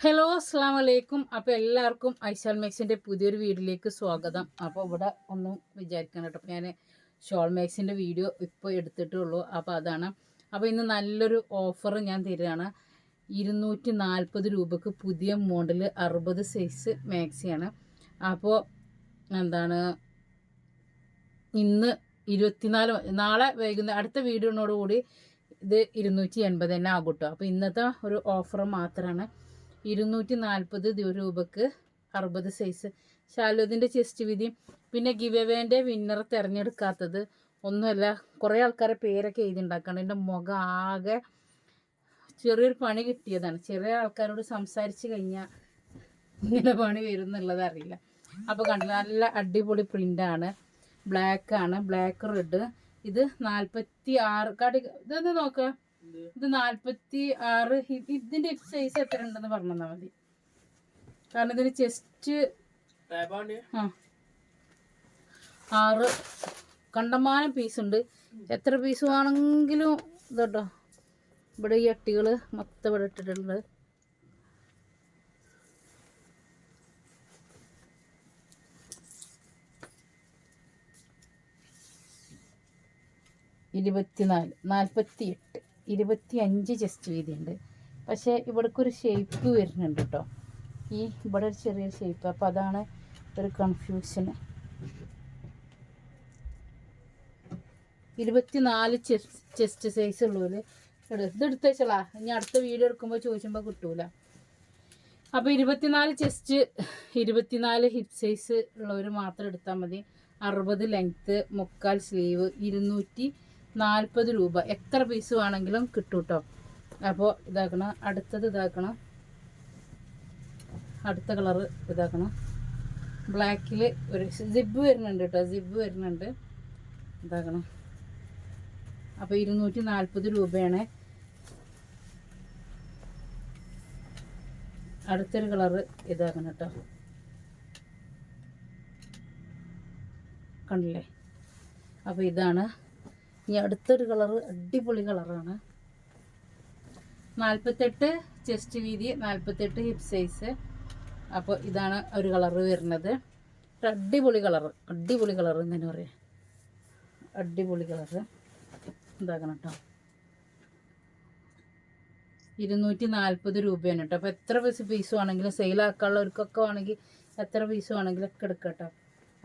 Hello അസ്സാം വലൈക്കും അപ്പോൾ എല്ലാവർക്കും ഐശാൽ മേക്സിന്റെ പുതിയൊരു വീഡിയോയിലേക്ക് സ്വാഗതം. അപ്പോൾ ഇവിടെ ഒന്നും വിചാരിക്കണം കേട്ടോ. ഞാൻ ഷോൾ മേക്സിന്റെ വീഡിയോ ഇപ്പോൾ എടുത്തിട്ടേ ഉള്ളൂ അപ്പോൾ അതാണ്. അപ്പോൾ ഇന്ന് നല്ലൊരു ഓഫർ ഞാൻ തരികയാണ്. ഇരുന്നൂറ്റി നാൽപ്പത് രൂപക്ക് പുതിയ മോഡൽ അറുപത് സൈസ് മാക്സിയാണ്. അപ്പോൾ എന്താണ്? ഇന്ന് ഇരുപത്തിനാല് നാളെ വൈകുന്നേരം അടുത്ത വീഡിയോനോടുകൂടി ഇത് ഇരുന്നൂറ്റി എൺപത് തന്നെ ആകും കേട്ടോ. അപ്പോൾ ഇന്നത്തെ ഒരു ഓഫർ മാത്രമാണ് ഇരുന്നൂറ്റി നാൽപ്പത് രൂപക്ക് അറുപത് സൈസ് ഷാലോദിന്റെ ചെസ്റ്റ് വിധി പിന്നെ ഗിവവേന്റെ വിന്നർ തിരഞ്ഞെടുക്കാത്തത് ഒന്നുമല്ല കുറേ ആൾക്കാരെ പേരൊക്കെ എഴുതി ഉണ്ടാക്കണം എന്റെ മുഖം ആകെ ചെറിയൊരു പണി കിട്ടിയതാണ്. ചെറിയ ആൾക്കാരോട് സംസാരിച്ച് കഴിഞ്ഞാൽ ഇങ്ങനെ പണി വരും അറിയില്ല. അപ്പോൾ കണ്ടില്ല നല്ല അടിപൊളി പ്രിന്റാണ് ബ്ലാക്ക് ആണ്. ബ്ലാക്ക് റെഡ് ഇത് നാൽപ്പത്തി ആറ് കടി ഇതൊന്ന് നോക്കുക ഇത് നാൽപ്പത്തി ആറ് ഇതിന്റെ സൈസ് എത്ര ഉണ്ടെന്ന് പറഞ്ഞാൽ മതി. കാരണം ഇതിന് ചെസ്റ്റ് ആ. ആറ് കണ്ടമാനം പീസ് ഉണ്ട്. എത്ര പീസ് വേണമെങ്കിലും ഇതോട്ടോ ഇവിടെ ഈ അട്ടികൾ മൊത്തം ഇവിടെ ഇട്ടിട്ടുണ്ട്. ഇരുപത്തിനാല് നാൽപ്പത്തി എട്ട് ഇരുപത്തി അഞ്ച് ചെസ്റ്റ് വീതിയുണ്ട് പക്ഷേ ഇവിടേക്ക് ഒരു ഷേപ്പ് വരുന്നുണ്ട് കേട്ടോ ഈ ഇവിടെ ഒരു ചെറിയൊരു ഷേപ്പ് അപ്പോൾ അതാണ് ഒരു കൺഫ്യൂഷൻ ഇരുപത്തിനാല് ചെസ്റ്റ് ചെസ്റ്റ് സൈസ് ഉള്ളൂൽ ഇത് എടുത്ത് വെച്ചോളാ. ഇനി അടുത്ത വീഡിയോ എടുക്കുമ്പോൾ ചോദിച്ചുമ്പോൾ കിട്ടൂല. അപ്പോൾ ഇരുപത്തിനാല് ചെസ്റ്റ് ഇരുപത്തിനാല് ഹിപ്പ് സൈസ് ഉള്ളവർ മാത്രം എടുത്താൽ മതി. അറുപത് ലെങ്ത്ത് മുക്കാൽ സ്ലീവ് ഇരുന്നൂറ്റി നാൽപ്പത് രൂപ. എത്ര പീസ് വേണമെങ്കിലും കിട്ടും കേട്ടോ അപ്പോൾ ഇതാക്കണം. അടുത്തത് ഇതാക്കണം. അടുത്ത കളർ ഇതാക്കണം. ബ്ലാക്കിൽ ഒരു സിബ് വരുന്നുണ്ട് കേട്ടോ സിബ് വരുന്നുണ്ട്. ഇതാക്കണം. അപ്പോൾ ഇരുന്നൂറ്റി നാൽപ്പത് രൂപയാണ്. അടുത്തൊരു കളറ് ഇതാക്കണം കേട്ടോ കണ്ടില്ലേ? അപ്പോൾ ഇതാണ്. ഇനി അടുത്തൊരു കളറ് അടിപൊളി കളറാണ്. നാൽപ്പത്തെട്ട് ചെസ്റ്റ് വീതി നാൽപ്പത്തെട്ട് ഹിപ് സൈസ് അപ്പോൾ ഇതാണ് ഒരു കളറ് വരുന്നത്. അടിപൊളി കളർ അടിപൊളി കളറ് എന്ന് പറയാം? അടിപൊളി കളറ്. ഇതാക്കണം കേട്ടോ ഇരുന്നൂറ്റി നാൽപ്പത് രൂപയാണ് കേട്ടോ അപ്പോൾ എത്ര പീസ് പീസ് വേണമെങ്കിലും സെയിലാക്കാനുള്ളവർക്കൊക്കെ വേണമെങ്കിൽ എത്ര പീസ് വേണമെങ്കിലും ഒക്കെ എടുക്കാം കേട്ടോ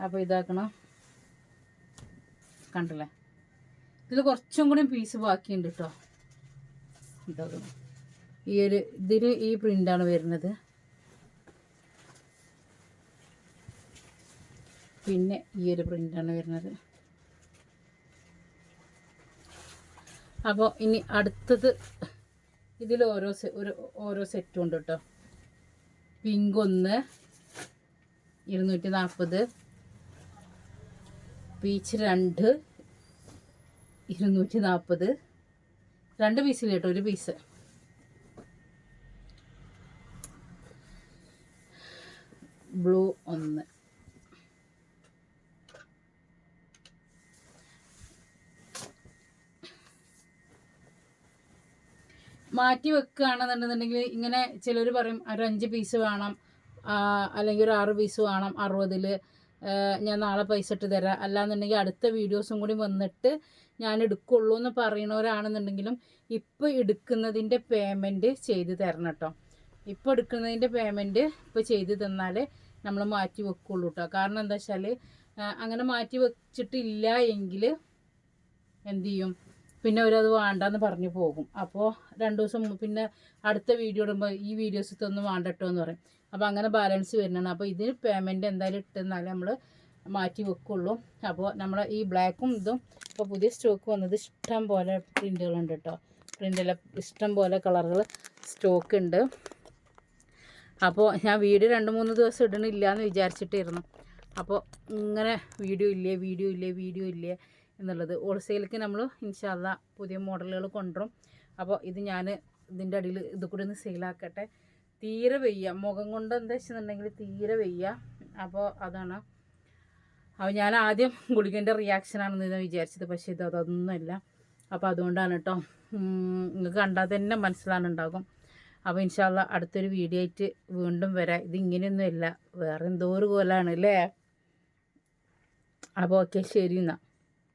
അപ്പോൾ ഇതാക്കണം. കണ്ടില്ലേ? ഇതിൽ കുറച്ചും കൂടി പീസ് ബാക്കിയുണ്ട് കേട്ടോ ഈ ഒരു ഇതിൽ ഈ പ്രിന്റാണ് വരുന്നത്. പിന്നെ ഈ ഒരു പ്രിന്റാണ് വരുന്നത്. അപ്പോൾ ഇനി അടുത്തത് ഇതിൽ ഓരോ ഒരു ഓരോ സെറ്റും ഉണ്ട് കേട്ടോ പിങ്ക് ഒന്ന് ഇരുന്നൂറ്റി നാൽപ്പത് പീച്ച് രണ്ട് ഇരുന്നൂറ്റി നാൽപ്പത് രണ്ട് പീസ് കേട്ടോ ഒരു പീസ് ബ്ലൂ ഒന്ന്. മാറ്റി വെക്കുകയാണെന്നുണ്ടെന്നുണ്ടെങ്കിൽ ഇങ്ങനെ ചിലർ പറയും ഒരു അഞ്ച് പീസ് വേണം അല്ലെങ്കിൽ ഒരു ആറ് പീസ് വേണം അറുപതിൽ ഞാൻ നാളെ പൈസ ഇട്ട് തരാം. അല്ലാന്നുണ്ടെങ്കിൽ അടുത്ത വീഡിയോസും കൂടി വന്നിട്ട് ഞാൻ എടുക്കുള്ളൂ എന്ന് പറയുന്നവരാണെന്നുണ്ടെങ്കിലും ഇപ്പോൾ എടുക്കുന്നതിന്റെ പേയ്മെന്റ് ചെയ്ത് തരണം കേട്ടോ. ഇപ്പോൾ എടുക്കുന്നതിന്റെ പേയ്മെന്റ് ഇപ്പോൾ ചെയ്ത് തന്നാലേ നമ്മൾ മാറ്റി വെക്കുള്ളൂ കേട്ടോ. കാരണം എന്താ വെച്ചാൽ അങ്ങനെ മാറ്റി വെച്ചിട്ടില്ല എങ്കിൽ എന്ത് ചെയ്യും? പിന്നെ അവരത് വേണ്ടെന്ന് പറഞ്ഞു പോകും. അപ്പോൾ രണ്ട് ദിവസം പിന്നെ അടുത്ത വീഡിയോ ഇടുമ്പോൾ ഈ വീഡിയോസ് ഇതൊന്നും വേണ്ടട്ടോ എന്ന് പറയും. അപ്പോൾ അങ്ങനെ ബാലൻസ് വരുന്നതാണ്. അപ്പോൾ ഇതിന് പേയ്മെന്റ് എന്തായാലും ഇട്ടെന്നാലേ നമ്മൾ മാറ്റി വെക്കുള്ളൂ. അപ്പോൾ നമ്മൾ ഈ ബ്ലാക്കും ഇതും ഇപ്പോൾ പുതിയ സ്റ്റോക്ക് വന്നത് ഇഷ്ടം പോലെ പ്രിന്റുകളുണ്ട് കേട്ടോ പ്രിന്റെല്ലാം ഇഷ്ടം പോലെ കളറുകൾ സ്റ്റോക്ക് ഉണ്ട് അപ്പോൾ ഞാൻ വീഡിയോ രണ്ട് മൂന്ന് ദിവസം ഇടണില്ല എന്ന് വിചാരിച്ചിട്ടിരുന്നു അപ്പോൾ ഇങ്ങനെ വീഡിയോ ഇല്ലേ വീഡിയോ ഇല്ലേ വീഡിയോ ഇല്ലേ എന്നുള്ളത്. ഹോൾസെയിലേക്ക് നമ്മൾ ഇൻഷാല്ല പുതിയ മോഡലുകൾ കൊണ്ടുവരും. അപ്പോൾ ഇത് ഞാൻ ഇതിന്റെ അടിയിൽ ഇത് കൂടി ഒന്ന് സെയിലാക്കട്ടെ തീരെ വെയ്യ. മുഖം കൊണ്ട് എന്താ തീരെ വെയ്യ. അപ്പോൾ അതാണ്. അപ്പോൾ ഞാൻ ആദ്യം ഗുളികന്റെ റിയാക്ഷനാണെന്ന് വിചാരിച്ചത്. പക്ഷേ ഇത് അതൊന്നുമല്ല അപ്പോൾ അതുകൊണ്ടാണ് കേട്ടോ നിങ്ങൾക്ക് കണ്ടാൽ തന്നെ മനസ്സിലാണുണ്ടാകും അപ്പോൾ ഇൻഷാല്ല അടുത്തൊരു വീഡിയോ ആയിട്ട് വീണ്ടും വരാം. ഇത് വേറെ എന്തോ ഒരു കോലാണ് അല്ലേ? അപ്പോൾ ഓക്കെ ശരി എന്നാൽ